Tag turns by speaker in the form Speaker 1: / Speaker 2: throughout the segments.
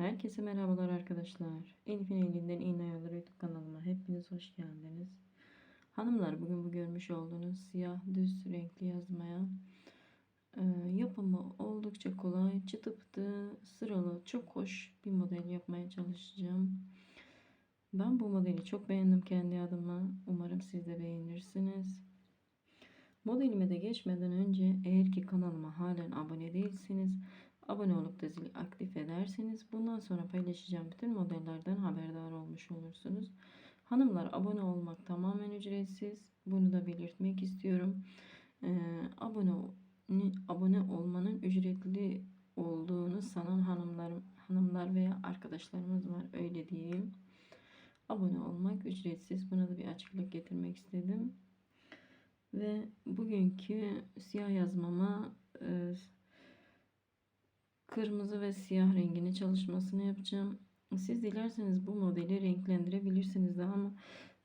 Speaker 1: Herkese merhabalar arkadaşlar. Elif'in elinden iğne yolları YouTube kanalıma hepiniz hoş geldiniz. Hanımlar bugün bu görmüş olduğunuz siyah düz renkli yazmaya e, yapımı oldukça kolay, çıtı pıtı, sıralı, çok hoş bir model yapmaya çalışacağım. Ben bu modeli çok beğendim kendi adıma. Umarım siz de beğenirsiniz. Modelime de geçmeden önce eğer ki kanalıma halen abone değilseniz abone olup da zili aktif ederseniz bundan sonra paylaşacağım bütün modellerden haberdar olmuş olursunuz. Hanımlar abone olmak tamamen ücretsiz. Bunu da belirtmek istiyorum. Ee, abone abone olmanın ücretli olduğunu sanan hanımlar hanımlar veya arkadaşlarımız var öyle diyeyim. Abone olmak ücretsiz. Buna da bir açıklık getirmek istedim. Ve bugünkü siyah yazmama e, kırmızı ve siyah rengini çalışmasını yapacağım. Siz dilerseniz bu modeli renklendirebilirsiniz de ama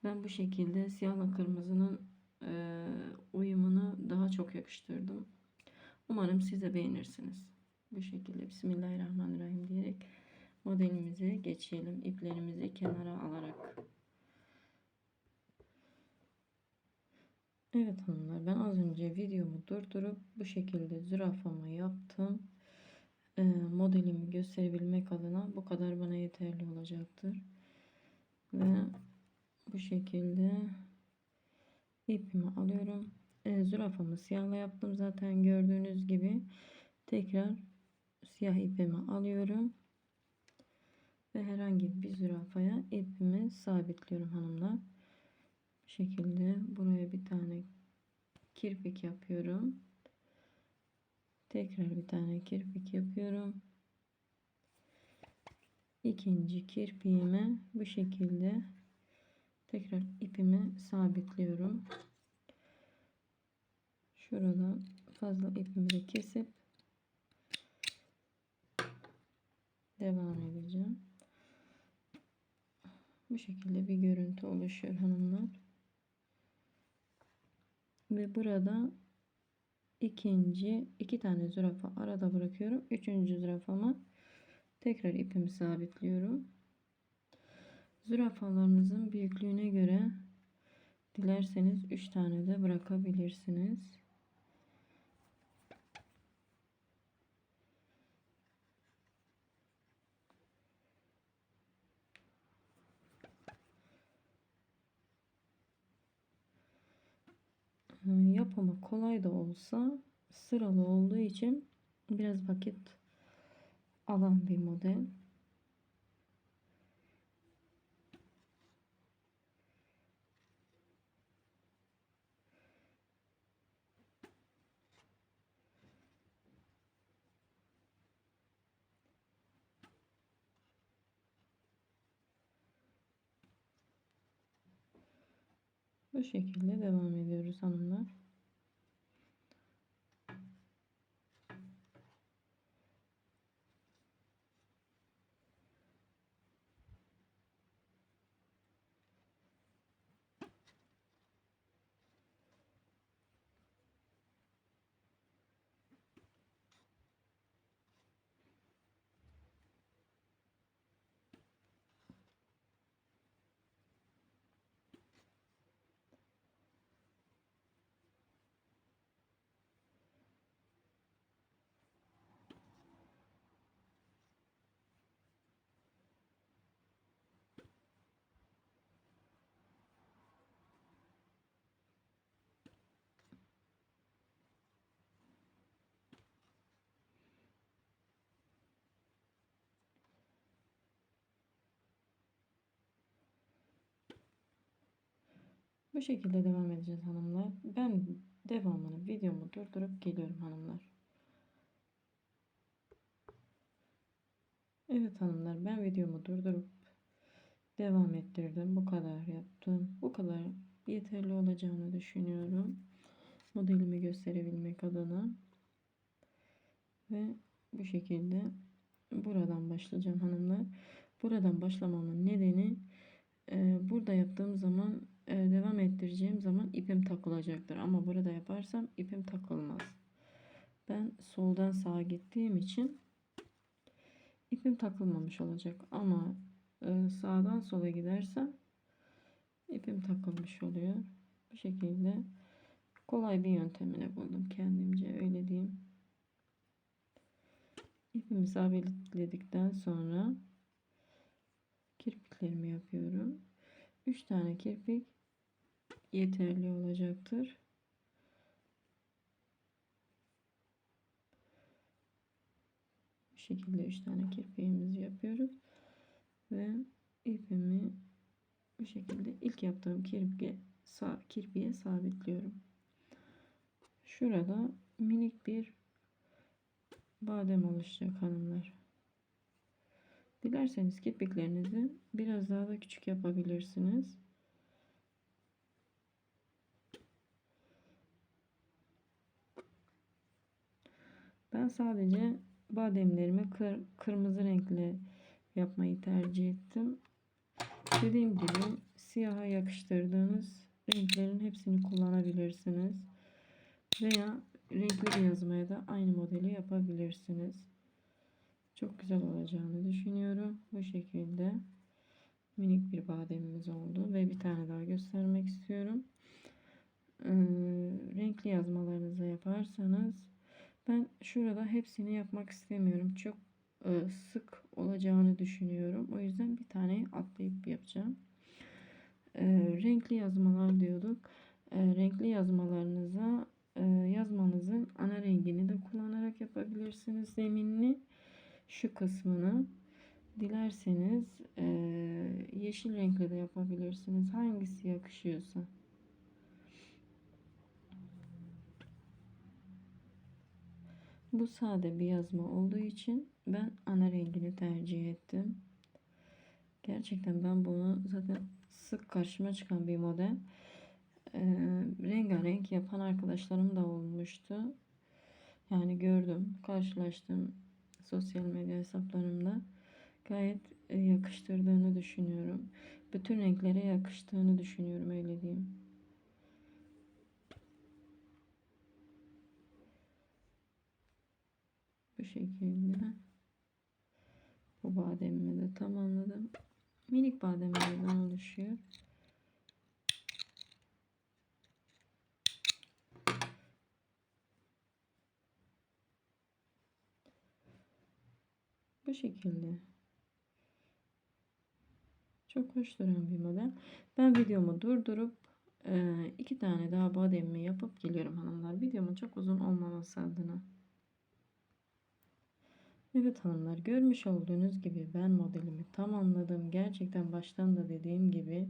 Speaker 1: ben bu şekilde siyahla kırmızının e, uyumunu daha çok yakıştırdım. Umarım siz de beğenirsiniz. Bu şekilde Bismillahirrahmanirrahim diyerek modelimize geçelim. İplerimizi kenara alarak. Evet hanımlar ben az önce videomu durdurup bu şekilde zürafamı yaptım. Ee, modelimi gösterebilmek adına bu kadar bana yeterli olacaktır. Ve bu şekilde ipimi alıyorum. Ee, zürafamı siyahla yaptım zaten gördüğünüz gibi. Tekrar siyah ipimi alıyorum. Ve herhangi bir zürafaya ipimi sabitliyorum hanımlar. Bu şekilde buraya bir tane kirpik yapıyorum. Tekrar bir tane kirpik yapıyorum. İkinci kirpiğime bu şekilde tekrar ipimi sabitliyorum. Şuradan fazla ipimi de kesip devam edeceğim. Bu şekilde bir görüntü oluşuyor hanımlar. Ve burada ikinci iki tane zürafa arada bırakıyorum. Üçüncü zürafama tekrar ipimi sabitliyorum. Zürafalarınızın büyüklüğüne göre dilerseniz üç tane de bırakabilirsiniz. Yapımı kolay da olsa sıralı olduğu için biraz vakit alan bir model. Bu şekilde devam ediyoruz hanımlar. Bu şekilde devam edeceğiz hanımlar. Ben devamını videomu durdurup geliyorum hanımlar. Evet hanımlar ben videomu durdurup devam ettirdim. Bu kadar yaptım. Bu kadar yeterli olacağını düşünüyorum. Modelimi gösterebilmek adına. Ve bu şekilde buradan başlayacağım hanımlar. Buradan başlamamın nedeni e, burada yaptığım zaman devam ettireceğim zaman ipim takılacaktır. Ama burada yaparsam ipim takılmaz. Ben soldan sağa gittiğim için ip ipim takılmamış olacak ama e, sağdan sola gidersem ipim takılmış oluyor. Bu şekilde kolay bir yöntemini buldum kendimce öyle diyeyim. İpimi sabitledikten sonra kirpiklerimi yapıyorum. 3 tane kirpik yeterli olacaktır. Bu şekilde 3 tane kirpiğimizi yapıyoruz. Ve ipimi bu şekilde ilk yaptığım kirpiğe, sağ, kirpiğe sabitliyorum. Şurada minik bir badem oluşacak hanımlar. Dilerseniz kirpiklerinizi biraz daha da küçük yapabilirsiniz. Ben sadece bademlerimi kır, kırmızı renkli yapmayı tercih ettim. Dediğim gibi siyaha yakıştırdığınız renklerin hepsini kullanabilirsiniz. Veya renkli yazmaya da aynı modeli yapabilirsiniz. Çok güzel olacağını düşünüyorum. Bu şekilde minik bir bademimiz oldu ve bir tane daha göstermek istiyorum. Ee, renkli yazmalarınızı yaparsanız ben şurada hepsini yapmak istemiyorum. Çok e, sık olacağını düşünüyorum. O yüzden bir tane atlayıp yapacağım. E, renkli yazmalar diyorduk. E, renkli yazmalarınıza yazmanızın ana rengini de kullanarak yapabilirsiniz. Zeminini şu kısmını dilerseniz yeşil renkle de yapabilirsiniz. Hangisi yakışıyorsa. Bu sade bir yazma olduğu için ben ana rengini tercih ettim. Gerçekten ben bunu zaten sık karşıma çıkan bir model. Ee, rengarenk yapan arkadaşlarım da olmuştu. Yani gördüm, karşılaştım sosyal medya hesaplarımda. Gayet e, yakıştırdığını düşünüyorum. Bütün renklere yakıştığını düşünüyorum öyle diyeyim. Şekilde bu bademimi de tamamladım. Minik bademlerden oluşuyor. Bu şekilde. Çok hoş duran bir model. Ben videomu durdurup iki tane daha bademimi yapıp geliyorum hanımlar. Videomun çok uzun olmaması adına. Evet hanımlar görmüş olduğunuz gibi ben modelimi tamamladım. Gerçekten baştan da dediğim gibi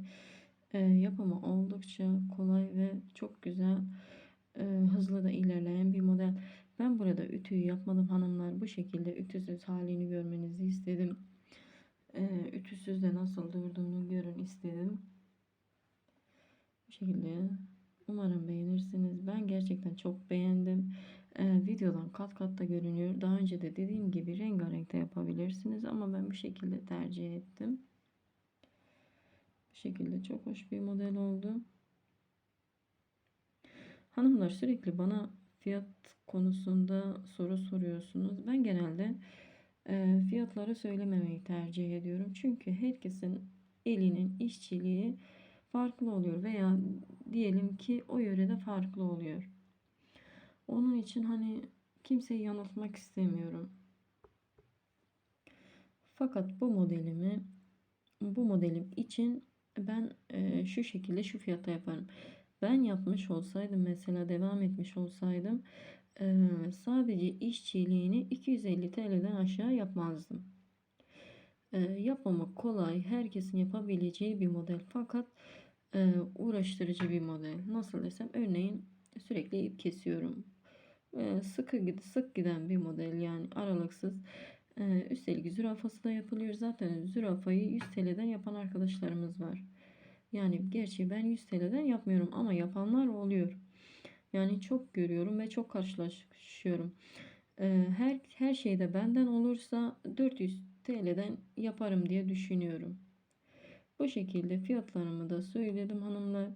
Speaker 1: e, yapımı oldukça kolay ve çok güzel e, hızlı da ilerleyen bir model. Ben burada ütüyü yapmadım hanımlar. Bu şekilde ütüsüz halini görmenizi istedim. E, ütüsüz de nasıl durduğunu görün istedim. Bu şekilde umarım beğenirsiniz. Ben gerçekten çok beğendim e, videodan kat kat da görünüyor. Daha önce de dediğim gibi rengarenk de yapabilirsiniz ama ben bu şekilde tercih ettim. Bu şekilde çok hoş bir model oldu. Hanımlar sürekli bana fiyat konusunda soru soruyorsunuz. Ben genelde e, fiyatları söylememeyi tercih ediyorum. Çünkü herkesin elinin işçiliği farklı oluyor veya diyelim ki o yörede farklı oluyor. Onun için hani kimseyi yanıltmak istemiyorum. Fakat bu modelimi bu modelim için ben e, şu şekilde şu fiyata yaparım. Ben yapmış olsaydım mesela devam etmiş olsaydım e, sadece işçiliğini 250 TL'den aşağı yapmazdım. E, yapmamak kolay, herkesin yapabileceği bir model fakat e, uğraştırıcı bir model. Nasıl desem örneğin sürekli ip kesiyorum sıkı sık giden bir model yani aralıksız. E, üstelik zürafası da yapılıyor. Zaten zürafayı 100 TL'den yapan arkadaşlarımız var. Yani gerçi ben 100 TL'den yapmıyorum ama yapanlar oluyor. Yani çok görüyorum ve çok karşılaşıyorum. E, her her şeyde benden olursa 400 TL'den yaparım diye düşünüyorum. Bu şekilde fiyatlarımı da söyledim hanımlar.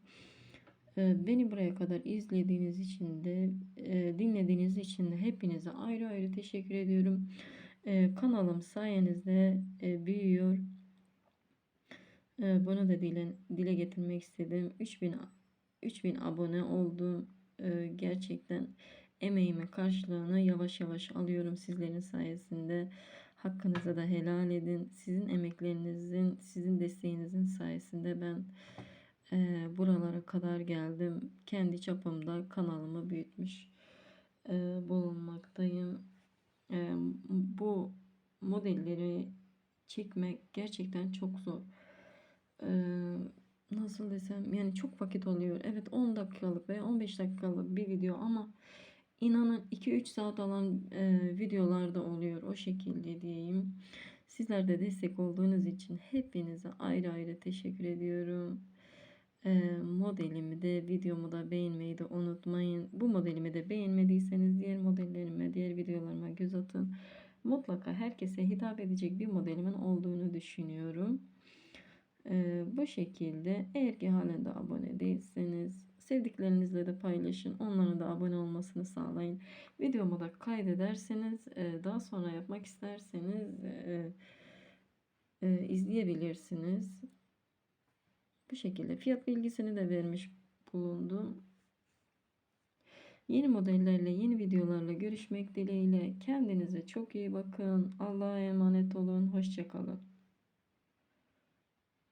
Speaker 1: Ee, beni buraya kadar izlediğiniz için de e, dinlediğiniz için de hepinize ayrı ayrı teşekkür ediyorum. E, kanalım sayenizde e, büyüyor. E, bunu da dile, dile getirmek istedim. 3000 3000 abone oldum. Gerçekten emeğimin karşılığını yavaş yavaş alıyorum sizlerin sayesinde. Hakkınızı da helal edin. Sizin emeklerinizin, sizin desteğinizin sayesinde ben e, buralara kadar geldim. Kendi çapımda kanalımı büyütmüş e, bulunmaktayım. E, bu modelleri çekmek gerçekten çok zor. E, nasıl desem yani çok vakit oluyor. Evet 10 dakikalık veya 15 dakikalık bir video ama inanın 2-3 saat alan e, videolar da oluyor o şekilde diyeyim. Sizler de destek olduğunuz için hepinize ayrı ayrı teşekkür ediyorum. E, modelimi de videomu da beğenmeyi de unutmayın. Bu modelimi de beğenmediyseniz diğer modellerime, diğer videolarıma göz atın. Mutlaka herkese hitap edecek bir modelimin olduğunu düşünüyorum. E, bu şekilde eğer ki halen de abone değilseniz sevdiklerinizle de paylaşın. Onların da abone olmasını sağlayın. Videomu da kaydederseniz e, daha sonra yapmak isterseniz e, e, izleyebilirsiniz. Bu şekilde fiyat bilgisini de vermiş bulundum. Yeni modellerle, yeni videolarla görüşmek dileğiyle. Kendinize çok iyi bakın. Allah'a emanet olun. Hoşçakalın.